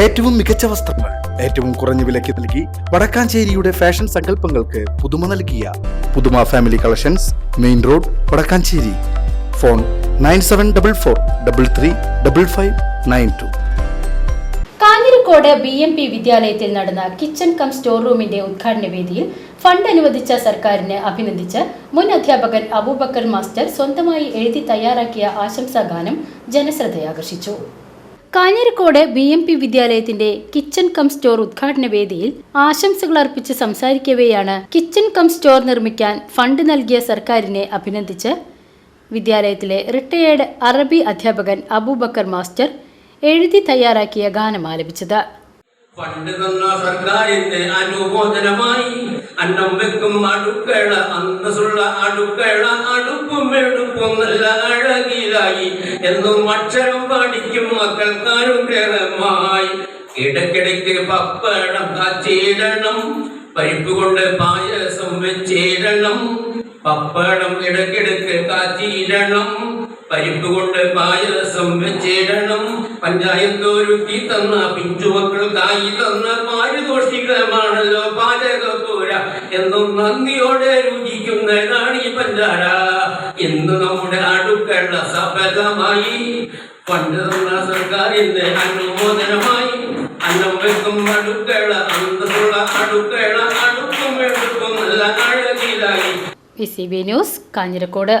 ഏറ്റവും മികച്ച വസ്ത്രങ്ങൾ ഏറ്റവും കുറഞ്ഞ വിലയ്ക്ക് നൽകി വടക്കാഞ്ചേരിയുടെ ഫാഷൻ സങ്കല്പങ്ങൾക്ക് പുതുമ നൽകിയ പുതുമ family collections main road Vadakkanchery. Phone nine seven double four double three double five nine two. Kanjirakode B M P വിദ്യാലയത്തിൽ നടന്ന കിച്ചൺ കം സ്റ്റോർ റൂമിന്റെ ഉദ്ഘാടന വേദിയിൽ ഫണ്ട് അനുവദിച്ച സർക്കാരിനെ അഭിനന്ദിച്ച് മുൻ അധ്യാപകൻ അബൂബക്കർ മാസ്റ്റർ സ്വന്തമായി എഴുതി തയ്യാറാക്കിയ ആശംസാഗാനം ജനശ്രദ്ധയാകർഷിച്ചു. കാഞ്ഞിരക്കോട് ബി എം പി വിദ്യാലയത്തിന്റെ കിച്ചൺ കം സ്റ്റോർ ഉദ്ഘാടന വേദിയിൽ ആശംസകൾ അർപ്പിച്ച് സംസാരിക്കവെയാണ് കിച്ചൺ കം സ്റ്റോർ നിർമ്മിക്കാൻ ഫണ്ട് നൽകിയ സർക്കാരിനെ അഭിനന്ദിച്ച് വിദ്യാലയത്തിലെ റിട്ടയേർഡ് അറബി അധ്യാപകൻ അബൂബക്കർ മാസ്റ്റർ എഴുതി തയ്യാറാക്കിയ ഗാനം ആലപിച്ചത്. പണ്ട് തന്ന സർക്കാരിന്റെ അനുമോദനമായി അന്നം വെക്കും അടുക്കള അന്തസ്സുള്ള അടുക്കള അടുപ്പും എടുപ്പും നല്ല അഴകിലായി എന്നും അക്ഷരം പഠിക്കും മക്കൾക്കാനുഗ്രഹമായി ഇടയ്ക്കിടയ്ക്ക് പപ്പടം കാച്ചിടണം പരിപ്പ് കൊണ്ട് പായസം വെച്ചിടണം. പപ്പടം ഇടയ്ക്കിടയ്ക്ക് കാച്ചിടണം പരിപ്പ് കൊണ്ട് പായസം വെച്ചിടണം. പഞ്ചായത്ത് ഒരുക്കി തന്ന പിഞ്ചുമക്കൾക്കായി തന്ന പാരിതോഷികമാണല്ലോ പാചകപ്പൂര എന്നും നന്ദിയോടെ പഞ്ചാര ഇന്ന് നമ്മുടെ അടുക്കള സഫലമായി പണ്ട് തന്ന സർക്കാരിന്റെ അനുമോദനമായി അന്നം വെക്കും അടുക്കള അന്തസ്സുള്ള അടുക്കള അടുക്കും എടുക്കും നല്ല അഴകിലായി. C B news Kanjirakode.